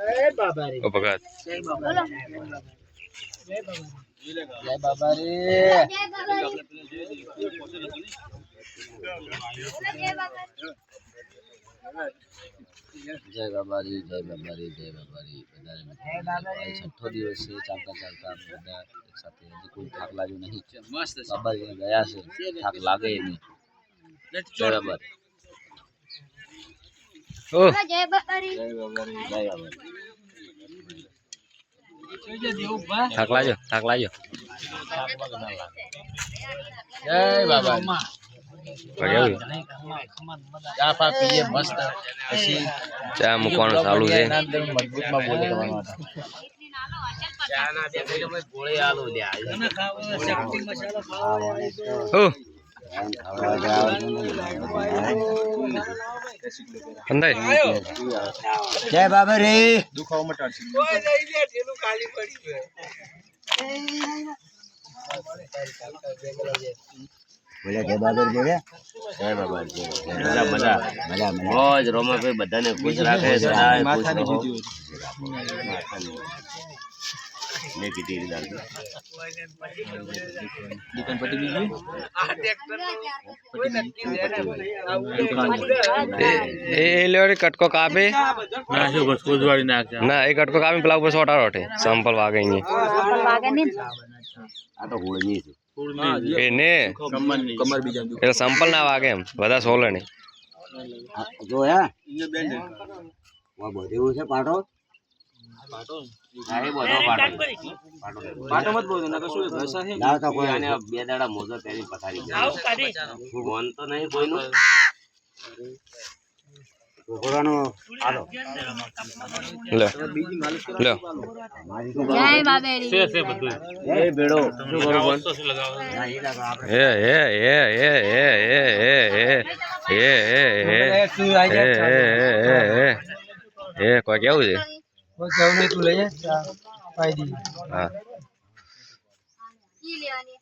ও বাবা জয় বাবা জয় বাবা জয় বাবা রে જય બાબારી જય બાબારી જય બાબારી બધાને છઠ્ઠો દિવસ છે ચાલતા ચાલતા બધા એક સાથે હજી કોઈ થાક લાગ્યો નહીં મસ્ત બાબાજી ગયા છે થાક લાગે નહીં બરાબર જય બાબારી જય બાબારી જય બાબારી થાક લાગ્યો થાક લાગ્યો. જય બાબા ચા પા પીએ મસ્ત. પછી ચા મૂકવાનું ચાલુ છે. મજબૂતમાં બોલે જય બાબા રે બોલે જય બાબા રે જય જય બાબા રે જય મજા મજા. મજા રોજ રોમાભાઈ બધાને ખુશ રાખે સદાય ખુશ રહો. नहीं पीती डाल दुकान पट्टी બીજી એ લેવડે કટકો કાપે ના શું બસ કોજવાડી નાખ ના એ કટકો કાપે પેલા ઉપર સોટા રોટે સંપલ વાગે નહીં સંપલ વાગે નહીં આ તો હોળ નહીં છે એને કમર બીજા એટલે સંપલ ના વાગે એમ બધા સોલે ને જો હે વા બધેવું છે પાટો પાટો મત છે તો કોઈ આને બે દાડા મોજો પહેરી પથારી હું મન તો નહીં કોઈનું છોકરાનો આલો લે લે મારી તો એ બેડો શું કરું બોલ ના, એ લાગો આપણે એ એ એ એ એ એ એ એ બસ જાવ ને તું લઈ જા પાઈ દી હા. લેવાની?